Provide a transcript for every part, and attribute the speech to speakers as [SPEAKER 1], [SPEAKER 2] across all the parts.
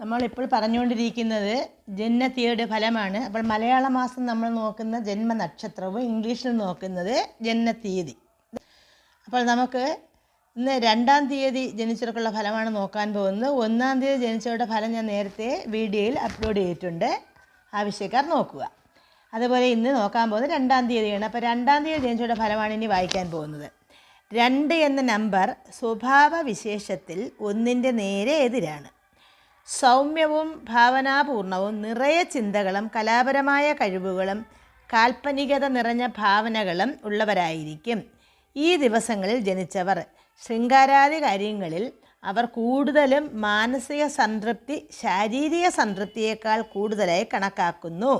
[SPEAKER 1] നമ്മളിപ്പോൾ പറഞ്ഞുകൊണ്ടിരിക്കുന്നത് ജന്മത്തിയുടെ ഫലമാണ്. അപ്പോൾ മലയാള മാസം നമ്മൾ നോക്കുന്ന ജന്മ നക്ഷത്രവും ഇംഗ്ലീഷിൽ നോക്കുന്നത് ജന്മത്തീയതി അപ്പോൾ നമുക്ക് ഇന്ന് രണ്ടാം തീയതി ജനിച്ചവർക്കുള്ള ഫലമാണ് നോക്കാൻ പോകുന്നത്. ഒന്നാം തീയതി ജനിച്ചവരുടെ ഫലം ഞാൻ നേരത്തെ വീഡിയോയിൽ അപ്ലോഡ് ചെയ്തിട്ടുണ്ട്. ആവശ്യക്കാർ നോക്കുക. അതുപോലെ ഇന്ന് നോക്കാൻ പോകുന്നത് രണ്ടാം തീയതിയാണ്. അപ്പോൾ രണ്ടാം തീയതി ജനിച്ചവരുടെ ഫലമാണ് ഇനി വായിക്കാൻ പോകുന്നത്. രണ്ട് എന്ന നമ്പർ സ്വഭാവ വിശേഷത്തിൽ ഒന്നിന്റെ നേരെ എതിരാണ്. സൗമ്യവും ഭാവനാപൂർണവും നിറയെ ചിന്തകളും കലാപരമായ കഴിവുകളും കാൽപ്പനികത നിറഞ്ഞ ഭാവനകളും ഉള്ളവരായിരിക്കും. ഈ ദിവസങ്ങളിൽ ജനിച്ചവർ. ശൃംഗാരാദി കാര്യങ്ങളിൽ അവർ കൂടുതലും മാനസിക സംതൃപ്തി ശാരീരിക സംതൃപ്തിയേക്കാൾ കൂടുതലായി കണക്കാക്കുന്നു.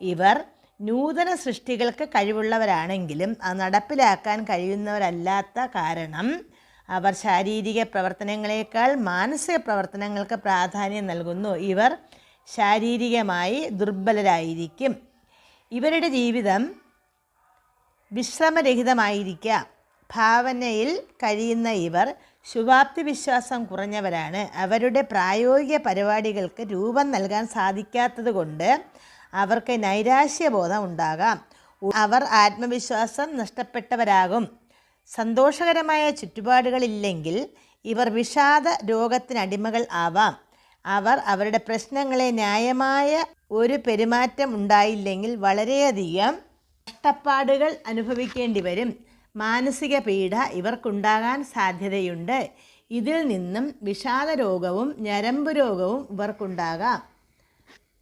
[SPEAKER 1] ഇവർ നൂതന സൃഷ്ടികൾക്ക് കഴിവുള്ളവരാണെങ്കിലും അത് നടപ്പിലാക്കാൻ കഴിയുന്നവരല്ലാത്ത കാരണം അവർ ശാരീരിക പ്രവർത്തനങ്ങളെക്കാൾ മാനസിക പ്രവർത്തനങ്ങൾക്ക് പ്രാധാന്യം നൽകുന്നു. ഇവർ ശാരീരികമായി ദുർബലരായിരിക്കും. ഇവരുടെ ജീവിതം വിശ്രമരഹിതമായിരിക്കാം. ഭാവനയിൽ കഴിയുന്ന ഇവർ ശുഭാപ്തി വിശ്വാസം കുറഞ്ഞവരാണ്. അവരുടെ പ്രായോഗിക പരിപാടികൾക്ക് രൂപം നൽകാൻ സാധിക്കാത്തതുകൊണ്ട് അവർക്ക് നൈരാശ്യബോധം ഉണ്ടാകാം. അവർ ആത്മവിശ്വാസം നഷ്ടപ്പെട്ടവരാകും. സന്തോഷകരമായ ചുറ്റുപാടുകളില്ലെങ്കിൽ ഇവർ വിഷാദ രോഗത്തിനടിമകൾ ആവാം. അവർ അവരുടെ പ്രശ്നങ്ങളെ ന്യായമായ ഒരു പെരുമാറ്റം ഉണ്ടായില്ലെങ്കിൽ വളരെയധികം കഷ്ടപ്പാടുകൾ അനുഭവിക്കേണ്ടി വരും. മാനസിക പീഡ ഇവർക്കുണ്ടാകാൻ സാധ്യതയുണ്ട്. ഇതിൽ നിന്നും വിഷാദ രോഗവും ഞരമ്പ് രോഗവും ഇവർക്കുണ്ടാകാം.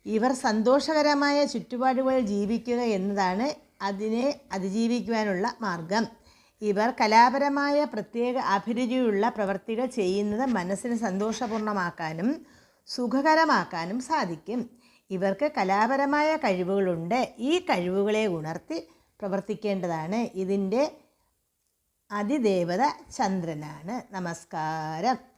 [SPEAKER 1] ഇവർ സന്തോഷകരമായ ചുറ്റുപാടുകളിൽ ജീവിക്കുക എന്നതാണ് അതിനെ അതിജീവിക്കുവാനുള്ള മാർഗം. ഇവർ കലാപരമായ പ്രത്യേക അഭിരുചിയുള്ള പ്രവൃത്തികൾ ചെയ്യുന്നത് മനസ്സിന് സന്തോഷപൂർണമാക്കാനും സുഖകരമാക്കാനും സാധിക്കും. ഇവർക്ക് കലാപരമായ കഴിവുകളുണ്ട്. ഈ കഴിവുകളെ ഉണർത്തി പ്രവർത്തിക്കേണ്ടതാണ്. ഇതിന്റെ അതിദേവത ചന്ദ്രനാണ്. നമസ്കാരം.